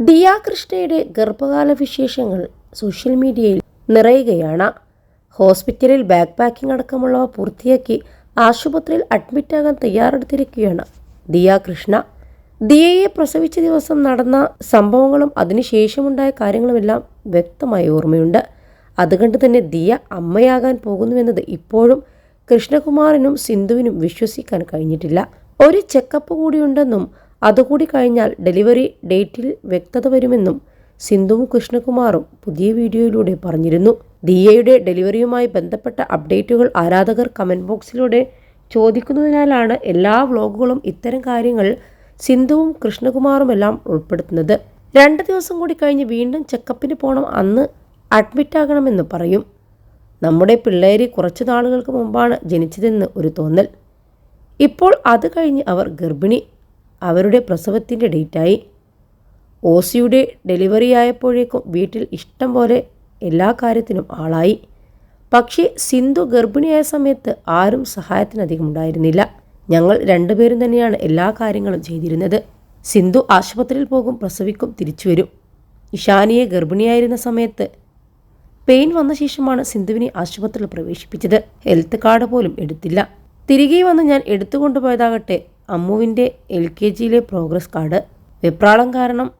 ദിയ കൃഷ്ണയുടെ ഗർഭകാല വിശേഷങ്ങൾ സോഷ്യൽ മീഡിയയിൽ നിറയുകയാണ്. ഹോസ്പിറ്റലിൽ ബാക്ക് പാക്കിംഗ് അടക്കമുള്ളവ പൂർത്തിയാക്കി ആശുപത്രിയിൽ അഡ്മിറ്റാകാൻ തയ്യാറെടുത്തിരിക്കുകയാണ് ദിയ കൃഷ്ണ ദിയയെ പ്രസവിച്ച ദിവസം നടന്ന സംഭവങ്ങളും അതിനുശേഷമുണ്ടായ കാര്യങ്ങളുമെല്ലാം വ്യക്തമായി ഓർമ്മയുണ്ട്. അതുകൊണ്ട് തന്നെ ദിയ അമ്മയാകാൻ പോകുന്നുവെന്നത് ഇപ്പോഴും കൃഷ്ണകുമാറിനും സിന്ധുവിനും വിശ്വസിക്കാൻ കഴിഞ്ഞിട്ടില്ല. ഒരു ചെക്കപ്പ് കൂടിയുണ്ടെന്നും അതുകൂടി കഴിഞ്ഞാൽ ഡെലിവറി ഡേറ്റിൽ വ്യക്തത വരുമെന്നും സിന്ധുവും കൃഷ്ണകുമാറും പുതിയ വീഡിയോയിലൂടെ പറഞ്ഞിരുന്നു. ദിയയുടെ ഡെലിവറിയുമായി ബന്ധപ്പെട്ട അപ്ഡേറ്റുകൾ ആരാധകർ കമന്റ് ബോക്സിലൂടെ ചോദിക്കുന്നതിനാലാണ് എല്ലാ വ്ളോഗുകളും ഇത്തരം കാര്യങ്ങൾ സിന്ധുവും കൃഷ്ണകുമാറുമെല്ലാം ഉൾപ്പെടുത്തുന്നത്. രണ്ട് ദിവസം കൂടി കഴിഞ്ഞ് വീണ്ടും ചെക്കപ്പിന് പോകണം അന്ന് അഡ്മിറ്റാകണമെന്ന് പറയും. നമ്മുടെ പിള്ളേര് കുറച്ച് നാളുകൾക്ക് മുമ്പാണ് ജനിച്ചതെന്ന് ഒരു തോന്നൽ. ഇപ്പോൾ അത് കഴിഞ്ഞ് അവർ ഗർഭിണി അവരുടെ പ്രസവത്തിന്റെ ഡേറ്റായി. ഓസിയുടെ ഡെലിവറി ആയപ്പോഴേക്കും വീട്ടിൽ ഇഷ്ടം പോലെ എല്ലാ കാര്യത്തിനും ആളായി. പക്ഷേ സിന്ധു ഗർഭിണിയായ സമയത്ത് ആരും സഹായത്തിനധികം ഉണ്ടായിരുന്നില്ല. ഞങ്ങൾ രണ്ടുപേരും തന്നെയാണ് എല്ലാ കാര്യങ്ങളും ചെയ്തിരുന്നത്. സിന്ധു ആശുപത്രിയിൽ പോകും പ്രസവിക്കും തിരിച്ചു വരും. ഇഷാനിയെ ഗർഭിണിയായിരുന്ന സമയത്ത് പെയിൻ വന്ന ശേഷമാണ് സിന്ധുവിനെ ആശുപത്രിയിൽ പ്രവേശിപ്പിച്ചത്. ഹെൽത്ത് കാർഡ് പോലും എടുത്തില്ല. തിരികെ വന്ന് ഞാൻ എടുത്തുകൊണ്ടുപോയതാകട്ടെ അമ്മുവിന്റെ എൽ കെ ജിയിലെ പ്രോഗ്രസ് കാർഡ് വെപ്രാളം കാരണം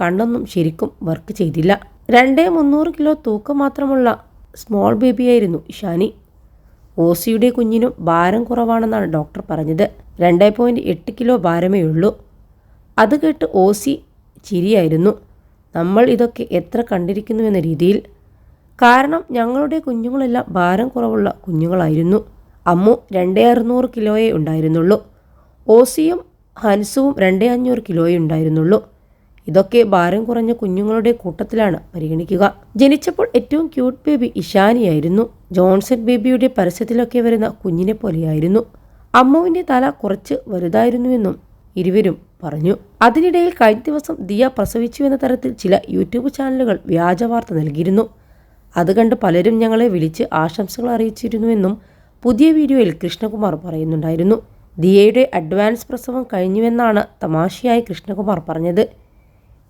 കണ്ണൊന്നും ശരിക്കും വർക്ക് ചെയ്തില്ല. രണ്ടേ മുന്നൂറ് കിലോ തൂക്കം മാത്രമുള്ള സ്മോൾ ബേബിയായിരുന്നു ഇഷാനി. ഓസിയുടെ കുഞ്ഞിനും ഭാരം കുറവാണെന്നാണ് ഡോക്ടർ പറഞ്ഞത്. രണ്ടേ പോയിന്റ് എട്ട് കിലോ ഭാരമേ ഉള്ളൂ. അത് കേട്ട് ഓസി ചിരിയായിരുന്നു. നമ്മൾ ഇതൊക്കെ എത്ര കണ്ടിരിക്കുന്നു എന്ന രീതിയിൽ. കാരണം ഞങ്ങളുടെ കുഞ്ഞുങ്ങളെല്ലാം ഭാരം കുറവുള്ള കുഞ്ഞുങ്ങളായിരുന്നു. അമ്മു രണ്ടേ അറുന്നൂറ് കിലോയേ ഉണ്ടായിരുന്നുള്ളൂ. ഓസിയും ഹൻസുവും രണ്ടേ അഞ്ഞൂറ് കിലോയെ ഉണ്ടായിരുന്നുള്ളൂ. ഇതൊക്കെ ഭാരം കുറഞ്ഞ കുഞ്ഞുങ്ങളുടെ കൂട്ടത്തിലാണ് പരിഗണിക്കുക. ജനിച്ചപ്പോൾ ഏറ്റവും ക്യൂട്ട് ബേബി ഇഷാനിയായിരുന്നു. ജോൺസൺ ബേബിയുടെ പരസ്യത്തിലൊക്കെ വരുന്ന കുഞ്ഞിനെ പോലെയായിരുന്നു. അമ്മുവിന്റെ തല കുറച്ച് വലുതായിരുന്നുവെന്നും ഇരുവരും പറഞ്ഞു. അതിനിടയിൽ കഴിഞ്ഞ ദിവസം ദിയ പ്രസവിച്ചു എന്ന തരത്തിൽ ചില യൂട്യൂബ് ചാനലുകൾ വ്യാജ വാർത്ത നൽകിയിരുന്നു. അത് കണ്ട് പലരും ഞങ്ങളെ വിളിച്ച് ആശംസകൾ അറിയിച്ചിരുന്നുവെന്നും പുതിയ വീഡിയോയിൽ കൃഷ്ണകുമാർ പറയുന്നുണ്ടായിരുന്നു. ദിയയുടെ അഡ്വാൻസ് പ്രസവം കഴിഞ്ഞുവെന്നാണ് തമാശയായി കൃഷ്ണകുമാർ പറഞ്ഞത്.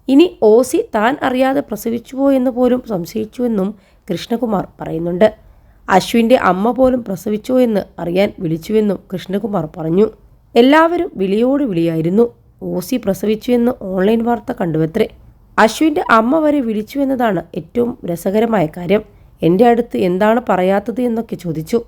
ഇനി ഓസി താൻ അറിയാതെ പ്രസവിച്ചുവോ എന്ന് പോലും സംശയിച്ചുവെന്നും കൃഷ്ണകുമാർ പറയുന്നുണ്ട്. അശ്വിന്റെ അമ്മ പോലും പ്രസവിച്ചോ എന്ന് അറിയാൻ വിളിച്ചുവെന്നും കൃഷ്ണകുമാർ പറഞ്ഞു. എല്ലാവരും വിളിയോട് വിളിയായിരുന്നു. ഓസി പ്രസവിച്ചു എന്ന് ഓൺലൈൻ വാർത്ത കണ്ടുവത്രേ. അശ്വിന്റെ അമ്മ വരെ വിളിച്ചു എന്നതാണ് ഏറ്റവും രസകരമായ കാര്യം. എന്റെ അടുത്ത് എന്താണ് പറയാത്തത് എന്നൊക്കെ ചോദിച്ചു.